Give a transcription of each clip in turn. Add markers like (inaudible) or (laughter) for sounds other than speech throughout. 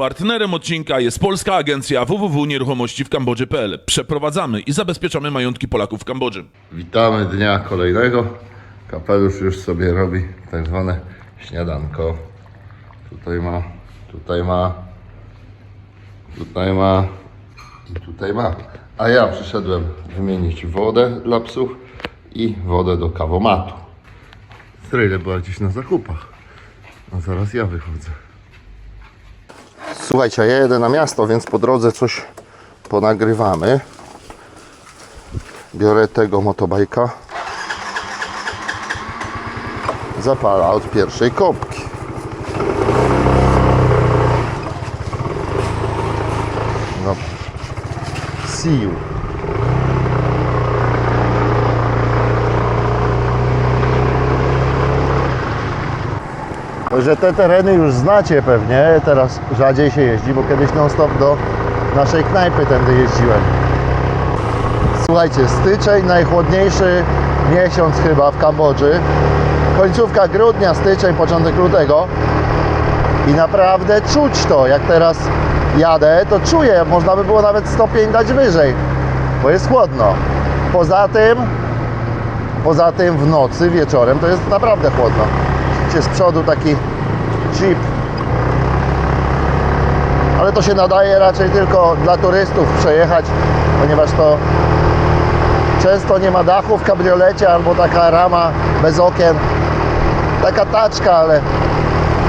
Partnerem odcinka jest polska agencja www.nieruchomości w Kambodży.pl. Przeprowadzamy i zabezpieczamy majątki Polaków w Kambodży. Witamy dnia kolejnego. Kapelusz już sobie robi tak zwane śniadanko. Tutaj ma, tutaj ma, tutaj ma i tutaj ma. A ja przyszedłem wymienić wodę dla psów i wodę do kawomatu. Stryle była gdzieś na zakupach. A zaraz ja wychodzę. Słuchajcie, ja jedę na miasto, więc po drodze coś ponagrywamy. Biorę tego motobajka. Zapala od pierwszej kopki. No. See you. Że te tereny już znacie pewnie, teraz rzadziej się jeździ, bo kiedyś non stop do naszej knajpy tędy jeździłem. Słuchajcie, styczeń, najchłodniejszy miesiąc chyba w Kambodży. Końcówka grudnia, styczeń, początek lutego. I naprawdę czuć to, jak teraz jadę, to czuję, można by było nawet stopień dać wyżej, bo jest chłodno. Poza tym, poza tym w nocy, wieczorem to jest naprawdę chłodno. Z przodu taki jeep. Ale to się nadaje raczej tylko dla turystów przejechać, ponieważ to Często nie ma dachu w kabriolecie albo taka rama bez okien. Taka taczka, ale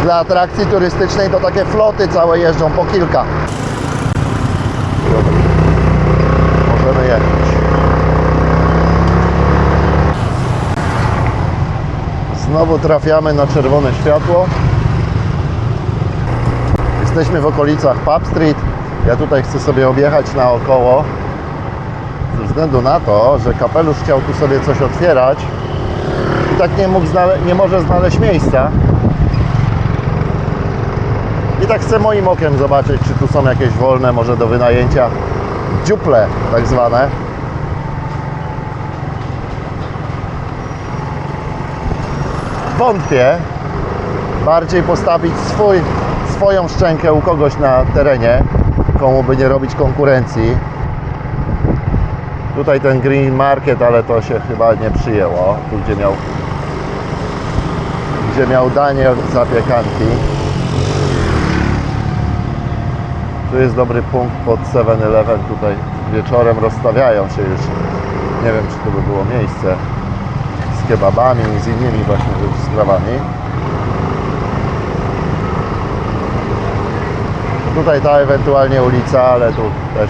dla atrakcji turystycznej to takie floty całe jeżdżą po kilka. Znowu trafiamy na czerwone światło. Jesteśmy w okolicach Pub Street. Ja tutaj chcę sobie objechać naokoło ze względu na to, że kapelusz chciał tu sobie coś otwierać i tak nie, mógł nie może znaleźć miejsca. I tak chcę moim okiem zobaczyć, czy tu są jakieś wolne, może do wynajęcia dziuple tak zwane. Wątpię. Bardziej postawić swój, swoją szczękę u kogoś na terenie, komu by nie robić konkurencji. Tutaj ten Green Market, ale to się chyba nie przyjęło. Tu gdzie miał gdzie miał danie zapiekanki. Tu jest dobry punkt pod 7-Eleven. Tutaj wieczorem rozstawiają się już. Nie wiem, czy tu by było miejsce kebabami i z innymi właśnie sprawami. Tutaj ta ewentualnie ulica, ale tu też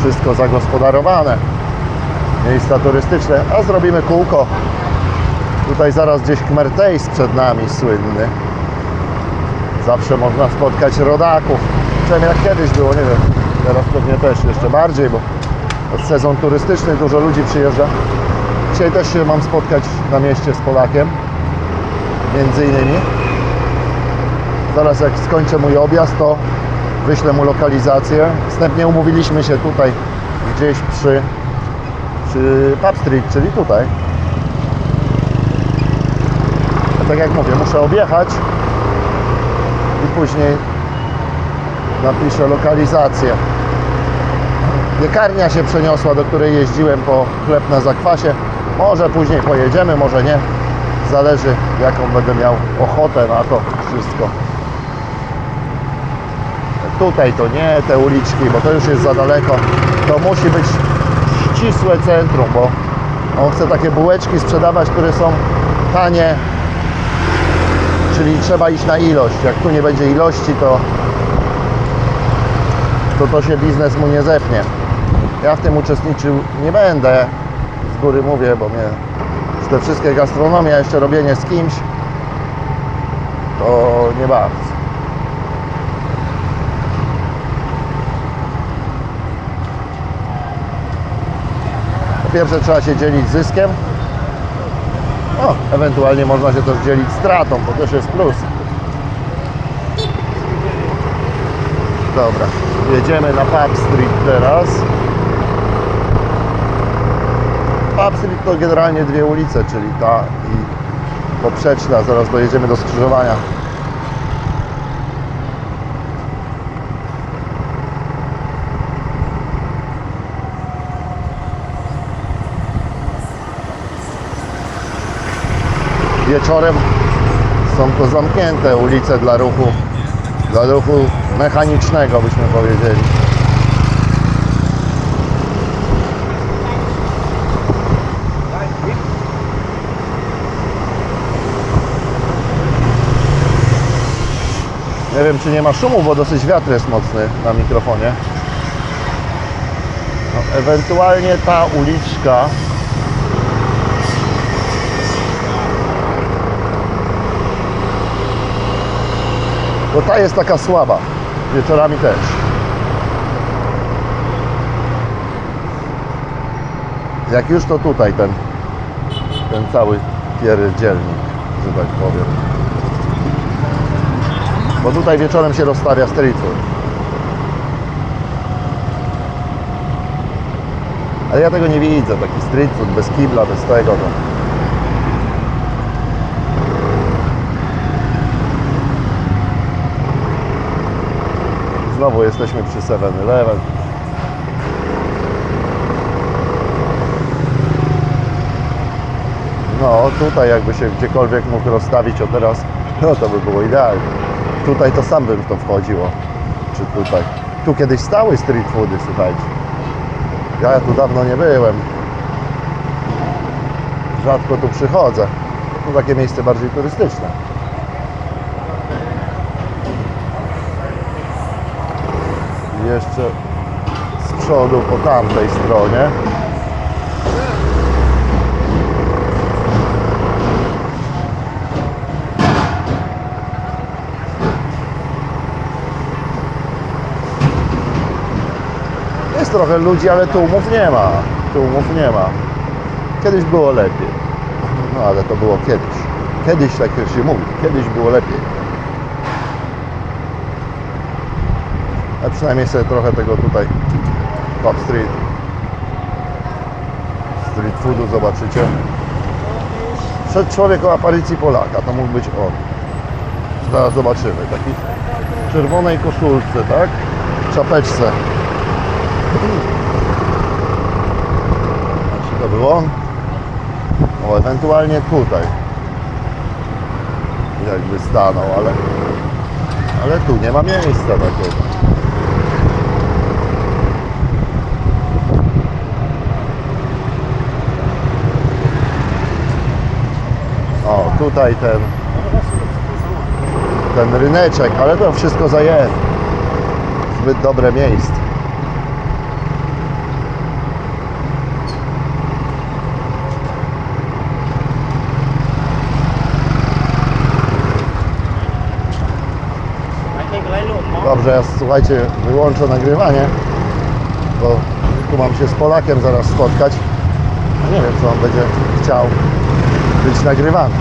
wszystko zagospodarowane. Miejsca turystyczne, a zrobimy kółko. Tutaj zaraz gdzieś Kmertejs przed nami słynny. Zawsze można spotkać rodaków. Przynajmniej jak kiedyś było, nie wiem. Teraz pewnie też jeszcze bardziej, bo sezon turystyczny, dużo ludzi przyjeżdża. Dzisiaj też się mam spotkać na mieście z Polakiem. Między innymi. Zaraz jak skończę mój objazd, to wyślę mu lokalizację. Wstępnie umówiliśmy się tutaj gdzieś przy, przy Pub Street, czyli tutaj. A tak jak mówię, muszę objechać i później napiszę lokalizację. Piekarnia się przeniosła, do której jeździłem po chleb na zakwasie. Może później pojedziemy, może nie. Zależy jaką będę miał ochotę na to wszystko tutaj to nie, te uliczki, bo to już jest za daleko. To musi być ścisłe centrum, bo on chce takie bułeczki sprzedawać, które są tanie, czyli trzeba iść na ilość. Jak tu nie będzie ilości, to to, to się biznes mu nie zepnie. Ja w tym uczestniczył nie będę, z góry mówię, bo mnie już te wszystkie gastronomie, a jeszcze robienie z kimś, to nie bardzo. Po pierwsze trzeba się dzielić zyskiem. O, ewentualnie można się też dzielić stratą, bo też jest plus. Dobra, jedziemy na Pub Street teraz. Apsylip to generalnie dwie ulice, czyli ta i poprzeczna. Zaraz dojedziemy do skrzyżowania. Wieczorem są to zamknięte ulice dla ruchu, dla ruchu mechanicznego byśmy powiedzieli. Nie wiem czy nie ma szumu, bo dosyć wiatr jest mocny na mikrofonie. No, ewentualnie ta uliczka Bo ta jest taka słaba. Wieczorami też. Jak już to tutaj ten, ten cały pierdzielnik, że tak powiem. Bo tutaj wieczorem się rozstawia street. Ale ja tego nie widzę, taki street bez kibla, bez tego. To. Znowu jesteśmy przy 7-Eleven. No, tutaj jakby się gdziekolwiek mógł rozstawić o teraz, (laughs) no to by było idealnie. Tutaj to sam bym w to wchodziło. Czy tutaj. Tu kiedyś stały street foody, słuchajcie. Ja tu dawno nie byłem. Rzadko tu przychodzę. To takie miejsce bardziej turystyczne. Jeszcze z przodu po tamtej stronie. Trochę ludzi, ale tłumów nie ma. Tłumów nie ma. Kiedyś było lepiej. No ale to było kiedyś. Kiedyś tak się mówi. Kiedyś było lepiej. A przynajmniej sobie trochę tego tutaj Pub Street Street foodu zobaczycie. Przed człowiek o aparycji Polaka, to mógł być on. Zaraz zobaczymy. Taki w czerwonej koszulce, tak? W czapeczce. Czy to było? O, ewentualnie tutaj. Jakby stanął, ale ale tu nie ma miejsca takiego. O, tutaj ten ten ryneczek, ale to wszystko zajęte. Zbyt dobre miejsce. Ja słuchajcie, wyłączę nagrywanie, bo tu mam się z Polakiem zaraz spotkać. A nie wiem, co on będzie chciał być nagrywany.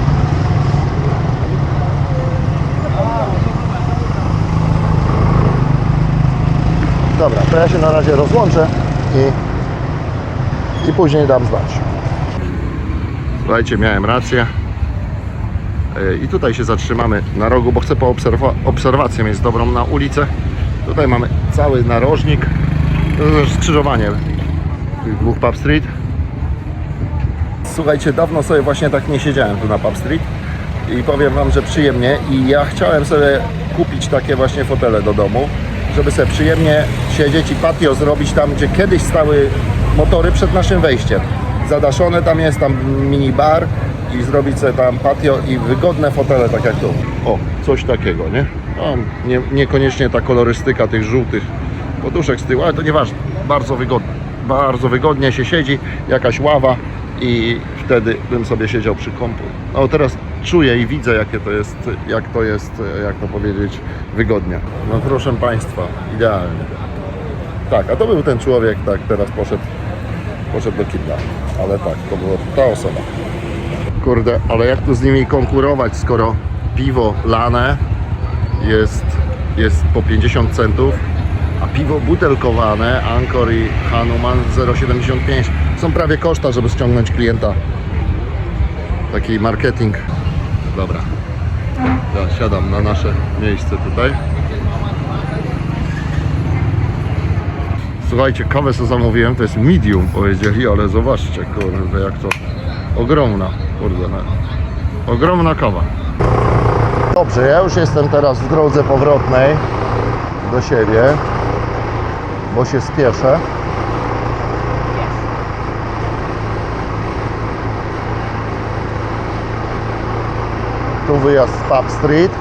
Dobra, to ja się na razie rozłączę i, i później dam znać. Słuchajcie, miałem rację. E, I tutaj się zatrzymamy na rogu, bo chcę poobserwować. Obserwację mieć dobrą na ulicę. Tutaj mamy cały narożnik. Skrzyżowanie tych dwóch pub street. Słuchajcie, dawno sobie właśnie tak nie siedziałem tu na pub street i powiem Wam, że przyjemnie i ja chciałem sobie kupić takie właśnie fotele do domu, żeby sobie przyjemnie siedzieć i patio zrobić tam, gdzie kiedyś stały motory przed naszym wejściem. Zadaszone tam jest, tam mini bar i zrobić sobie tam patio i wygodne fotele, tak jak tu. O, coś takiego, nie? No, nie niekoniecznie ta kolorystyka tych żółtych poduszek z tyłu, ale to nieważne. Bardzo wygodne. Bardzo wygodnie się siedzi, jakaś ława i wtedy bym sobie siedział przy kompu. No teraz czuję i widzę, jakie to jest, jak to jest, jak to powiedzieć, wygodnie. No proszę Państwa, idealnie. Tak, a to był ten człowiek, tak, teraz poszedł, poszedł do kibla. Ale tak, to była ta osoba. Kurde, ale jak tu z nimi konkurować, skoro piwo lane jest, jest po 50 centów, a piwo butelkowane Anchor i Hanuman 0,75 są prawie koszta, żeby ściągnąć klienta. Taki marketing. Dobra. Ja siadam na nasze miejsce tutaj. Słuchajcie, kawę co zamówiłem, to jest medium powiedzieli, ale zobaczcie, kurde, jak to ogromna, kurde. Ogromna kawa. Dobrze, ja już jestem teraz w drodze powrotnej do siebie, bo się spieszę. Tu wyjazd z Pub Street.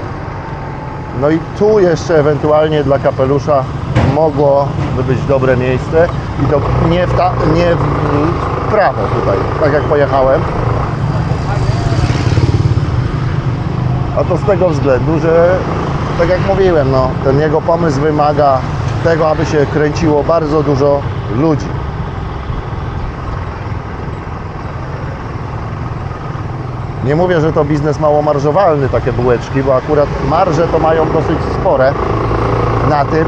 No i tu jeszcze ewentualnie dla kapelusza mogłoby być dobre miejsce i to nie w, ta, nie w, w prawo tutaj, tak jak pojechałem. A to z tego względu, że tak jak mówiłem, no, ten jego pomysł wymaga tego, aby się kręciło bardzo dużo ludzi. Nie mówię, że to biznes mało marżowalny, takie bułeczki, bo akurat marże to mają dosyć spore na tym,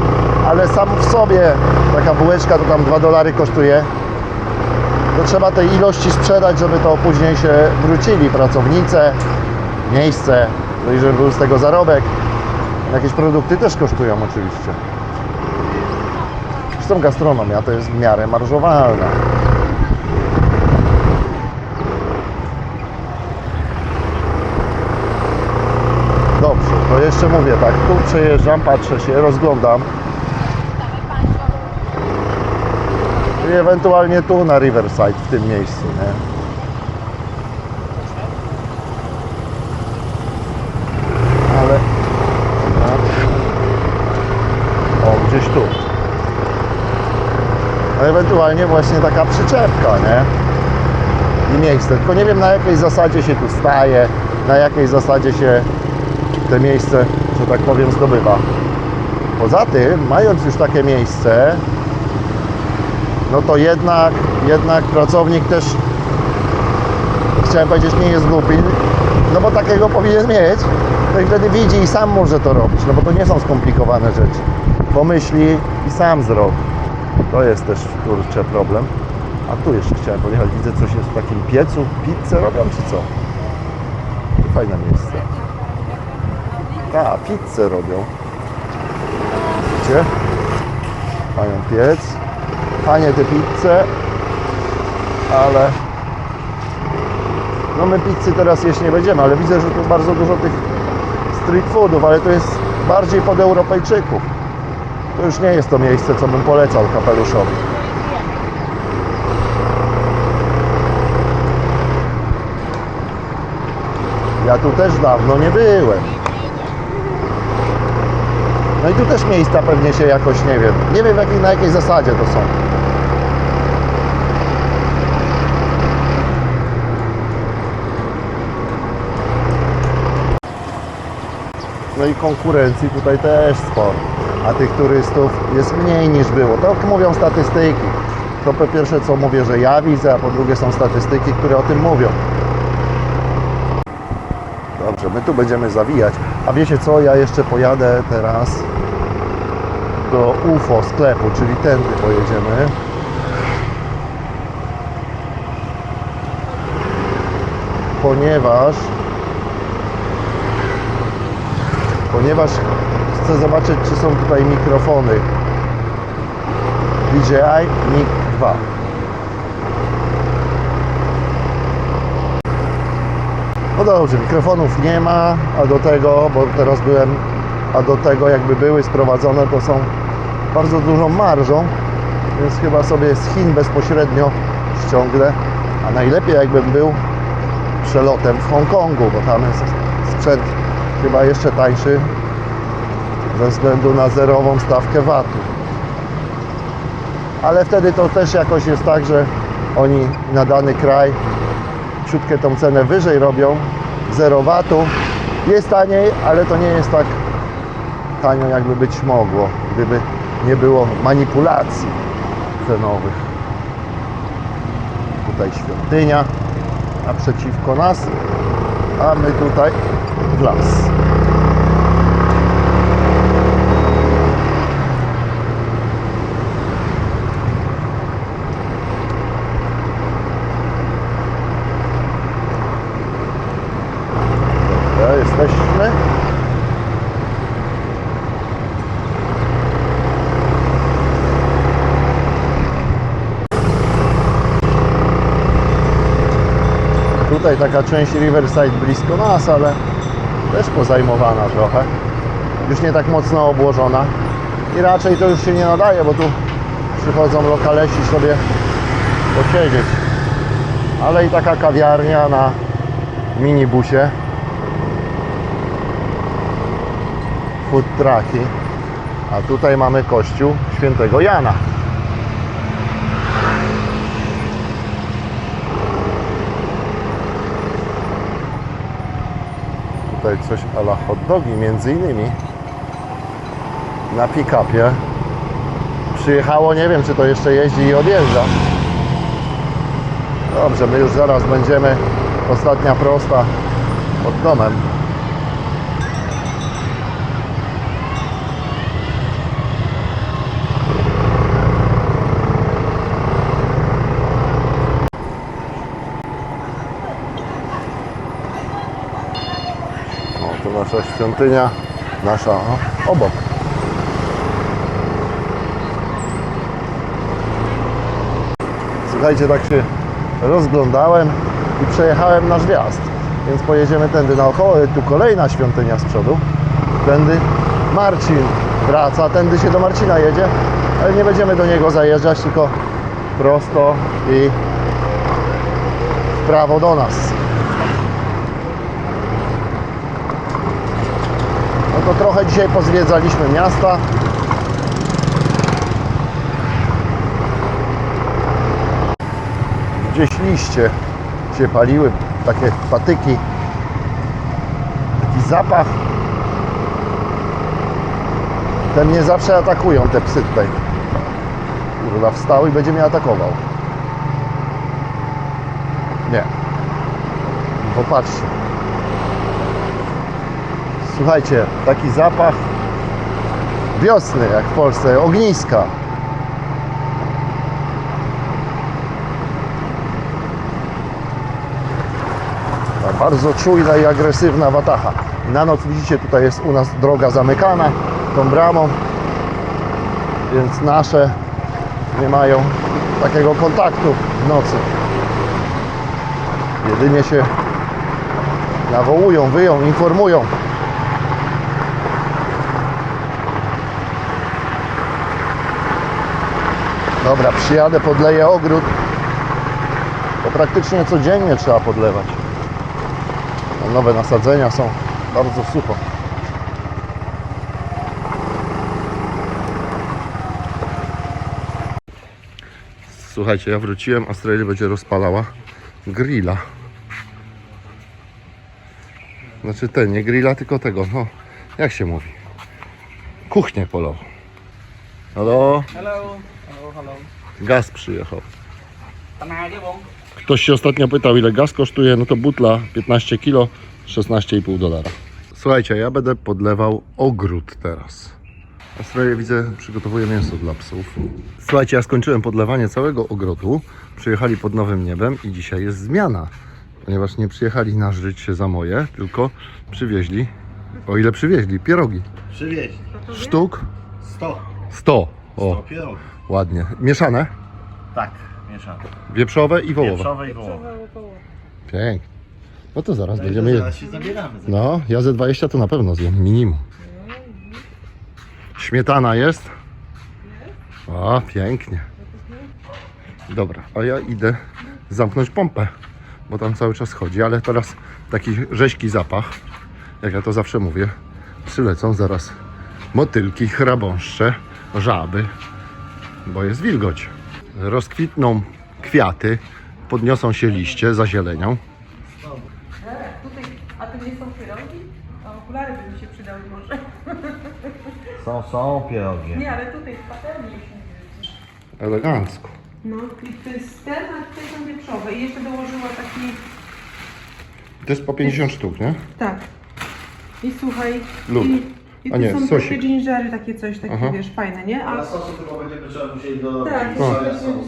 ale sam w sobie taka bułeczka to tam 2 dolary kosztuje. To trzeba tej ilości sprzedać, żeby to później się wrócili pracownice, miejsce, no i żeby był z tego zarobek. Jakieś produkty też kosztują oczywiście. Zresztą gastronomia to jest w miarę marżowalna. Dobrze, to jeszcze mówię tak, tu przejeżdżam, patrzę się, rozglądam. I ewentualnie tu na Riverside, w tym miejscu, nie? Ale... Dobra. O, gdzieś tu. No ewentualnie właśnie taka przyczepka, nie? I miejsce. Tylko nie wiem na jakiej zasadzie się tu staje, na jakiej zasadzie się te miejsce, że tak powiem, zdobywa. Poza tym, mając już takie miejsce, no to jednak, jednak pracownik też, chciałem powiedzieć, nie jest głupi, no bo takiego powinien mieć, to i wtedy widzi i sam może to robić, no bo to nie są skomplikowane rzeczy. Pomyśli i sam zrobi. To jest też, kurczę, problem. A tu jeszcze chciałem pojechać, widzę coś jest w takim piecu, pizzę robią czy co? Fajne miejsce. A, pizzę robią. Widzicie? Mają piec. Fajnie te pizze, ale no my pizzy teraz jeść nie będziemy, ale widzę, że tu bardzo dużo tych street foodów, ale to jest bardziej pod Europejczyków. To już nie jest to miejsce, co bym polecał kapeluszowi. Ja tu też dawno nie byłem. No i tu też miejsca pewnie się jakoś, nie wiem, nie wiem jakiej, na jakiej zasadzie to są. No i konkurencji tutaj też sporo, a tych turystów jest mniej niż było. Tak mówią statystyki. To po pierwsze co mówię, że ja widzę, a po drugie są statystyki, które o tym mówią. Dobrze, my tu będziemy zawijać. A wiecie co, ja jeszcze pojadę teraz do UFO sklepu, czyli tędy pojedziemy. Ponieważ ponieważ chcę zobaczyć, czy są tutaj mikrofony. DJI Mic 2. No dobrze, mikrofonów nie ma, a do tego, bo teraz byłem, a do tego jakby były sprowadzone, to są bardzo dużą marżą, więc chyba sobie z Chin bezpośrednio ściągnę, a najlepiej jakbym był przelotem w Hongkongu, bo tam jest sprzęt chyba jeszcze tańszy ze względu na zerową stawkę VAT-u. Ale wtedy to też jakoś jest tak, że oni na dany kraj ciutkę tą cenę wyżej robią, zero VAT-u. Jest taniej, ale to nie jest tak tanio, jakby być mogło, gdyby nie było manipulacji cenowych. Tutaj świątynia naprzeciwko nas, a my tutaj w las. Dobra, jesteśmy. Tu tutaj taka część Riverside blisko nas, ale też pozajmowana trochę. Już nie tak mocno obłożona. I raczej to już się nie nadaje, bo tu przychodzą lokalesi sobie posiedzieć. Ale i taka kawiarnia na minibusie. Food trucki. A tutaj mamy kościół świętego Jana. Tutaj coś ala hot dogi między innymi na pick-upie. Przyjechało, nie wiem czy to jeszcze jeździ i odjeżdża. Dobrze, my już zaraz będziemy. Ostatnia prosta pod domem. Nasza świątynia, nasza obok. Słuchajcie, tak się rozglądałem i przejechałem nasz wjazd. Więc pojedziemy tędy naokoło, tu kolejna świątynia z przodu. Tędy Marcin wraca, tędy się do Marcina jedzie, ale nie będziemy do niego zajeżdżać, tylko prosto i w prawo do nas. No trochę dzisiaj pozwiedzaliśmy miasta. Gdzieś liście się paliły, takie patyki. Taki zapach. Te mnie zawsze atakują, te psy tutaj. Kurwa, wstał i będzie mnie atakował. Nie. Popatrzcie. Słuchajcie, taki zapach wiosny, jak w Polsce, ogniska. Ta Bardzo czujna i agresywna watacha. Na noc widzicie, tutaj jest u nas droga zamykana tą bramą, więc nasze nie mają takiego kontaktu w nocy. Jedynie się nawołują, wyją, informują. Dobra, przyjadę, podleję ogród. To praktycznie codziennie trzeba podlewać. A Nowe nasadzenia są bardzo sucho. Słuchajcie, ja wróciłem, Australia będzie rozpalała grilla. Znaczy ten, nie grilla, tylko tego, no, jak się mówi? Kuchnię polową. Halo? Hello. Gaz przyjechał. Ktoś się ostatnio pytał, ile gaz kosztuje, no to butla 15 kg, 16,5 dolara. Słuchajcie, ja będę podlewał ogród teraz. Australia widzę, przygotowuje mięso dla psów. Słuchajcie, ja skończyłem podlewanie całego ogrodu. Przyjechali pod nowym niebem i dzisiaj jest zmiana. Ponieważ nie przyjechali nażyć się za moje, tylko przywieźli, o ile przywieźli, pierogi. Przywieź. Sztuk 100. 100. O. O, pierogów. Ładnie. Mieszane? Tak, mieszane. Wieprzowe i wołowe. Wieprzowe i wołowe. Pięknie. No to zaraz No będziemy zaraz się zabieramy. No, ja ze 20 to na pewno zjem, minimum. Śmietana jest? O, pięknie. Dobra, a ja idę zamknąć pompę, bo tam cały czas chodzi, ale teraz taki rzeźki zapach, jak ja to zawsze mówię, przylecą zaraz motylki, chrabąszcze, żaby, bo jest wilgoć. Rozkwitną kwiaty, podniosą się liście, zazielenią. A to nie są pierogi? A okulary by mi się przydały może. Są, są pierogi. Nie, ale tutaj w patelni już nie Elegancko. No i to jest ten, a tutaj są wieprzowe. I jeszcze dołożyła taki... To jest po 50 sztuk, nie? Tak. I słuchaj... Lód. I, i A tu nie, są sosik. takie gingery, takie coś, takie Aha. wiesz, fajne, nie? A Ale sosu tylko będziemy trzeba musieli do... tak, to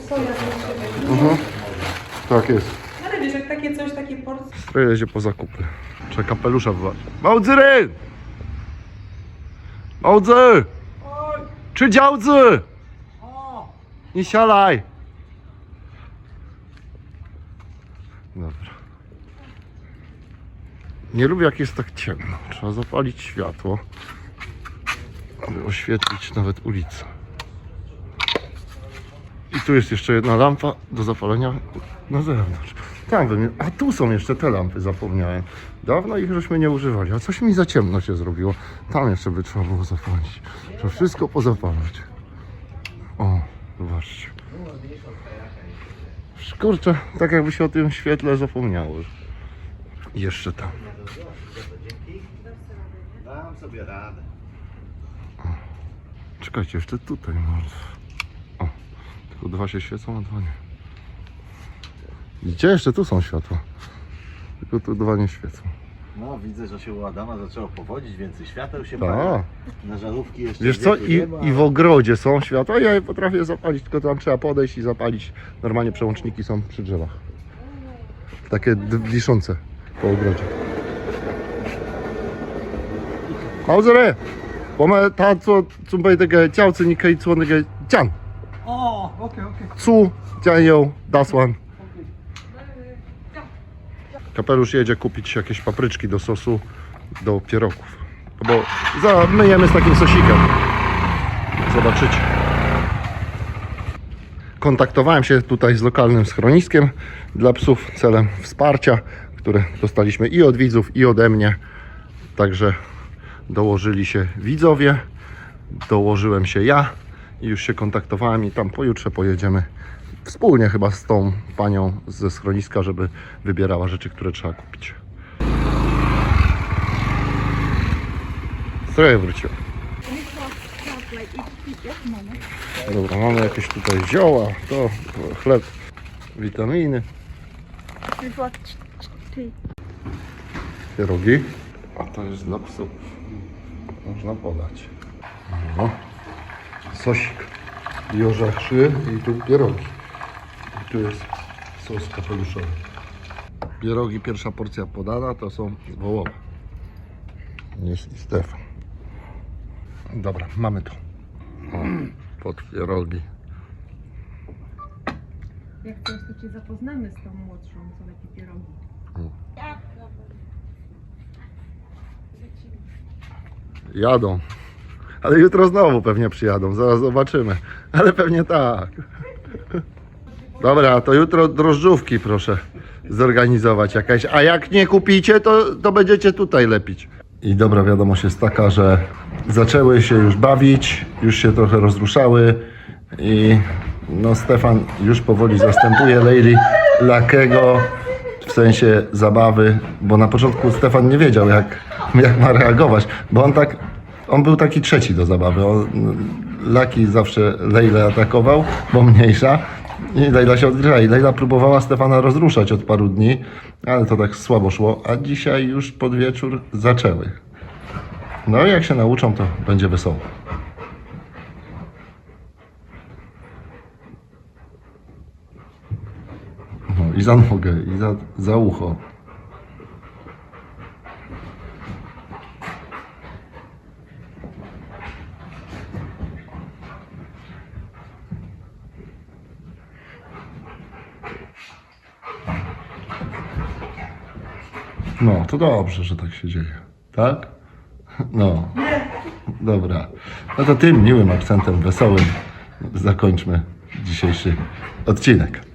soja będzie. Mhm. Tak jest. Ale wiesz, jak takie coś, takie porcje... Stroje jedzie po zakupy. Trzeba kapelusza wybrać. Małdzyry! Małdzy! Czy działdzy? Nie sialaj! Dobra. Nie lubię jak jest tak ciemno. Trzeba zapalić światło, aby oświetlić nawet ulicę. I tu jest jeszcze jedna lampa do zapalenia na zewnątrz. Tam bym... A tu są jeszcze te lampy, zapomniałem. Dawno ich żeśmy nie używali, a coś mi za ciemno się zrobiło. Tam jeszcze by trzeba było zapalić. Trzeba wszystko pozapalać. O, zobaczcie. Kurczę, tak jakby się o tym świetle zapomniało. Jeszcze tam. Dam sobie radę. Czekajcie, jeszcze tutaj może. O, tylko dwa się świecą, a dwa nie. Gdzie jeszcze tu są światła? Tylko tu dwa nie świecą. No widzę, że się u Adama zaczęło powodzić, więcej świateł się tak. ma. Na żarówki jeszcze Wiesz co, I, i w ogrodzie są światła, ja je potrafię zapalić, tylko tam trzeba podejść i zapalić. Normalnie przełączniki są przy drzewach. Takie bliszące po ogrodzie. Hausery! 我们他做准备这个饺子，你可以做那个酱， Oh, okay, okay. 醋、酱油、大蒜。Kapelusz jedzie kupić jakieś papryczki do sosu, do pierogów. Bo za, myjemy z takim sosikiem. Zobaczycie. Kontaktowałem się tutaj z lokalnym schroniskiem dla psów celem wsparcia, które dostaliśmy i od widzów, i ode mnie. Także dołożyli się widzowie, dołożyłem się ja i już się kontaktowałem i tam pojutrze pojedziemy wspólnie chyba z tą panią ze schroniska, żeby wybierała rzeczy, które trzeba kupić. Stroje wróciło. Dobra, mamy jakieś tutaj zioła, to chleb, witaminy, pierogi. A to jest dla psów. Można podać. No. Sosik i orzechy i tu pierogi. I tu jest sos kapeluszowy. Pierogi, pierwsza porcja podana, to są wołowe. Jest i Stefan. Dobra, mamy to. O, pod pierogi. Jak coś, to Cię zapoznamy z tą młodszą, co lepi pierogi. Jadą. Ale jutro znowu pewnie przyjadą, zaraz zobaczymy. Ale pewnie tak. Dobra, to jutro drożdżówki proszę zorganizować jakaś. A jak nie kupicie, to, to będziecie tutaj lepić. I dobra wiadomość jest taka, że zaczęły się już bawić, już się trochę rozruszały i no Stefan już powoli zastępuje Leili Lakiego w sensie zabawy, bo na początku Stefan nie wiedział jak, jak ma reagować, bo on tak, on był taki trzeci do zabawy. On, Laki zawsze Lejlę atakował, bo mniejsza i Lejla się odgrywa i Lejla próbowała Stefana rozruszać od paru dni, ale to tak słabo szło, a dzisiaj już pod wieczór zaczęły. No i jak się nauczą, to będzie wesoło. No, I za nogę, i za, za ucho. No, to dobrze, że tak się dzieje. Tak? No. Dobra. No to tym miłym akcentem wesołym zakończmy dzisiejszy odcinek.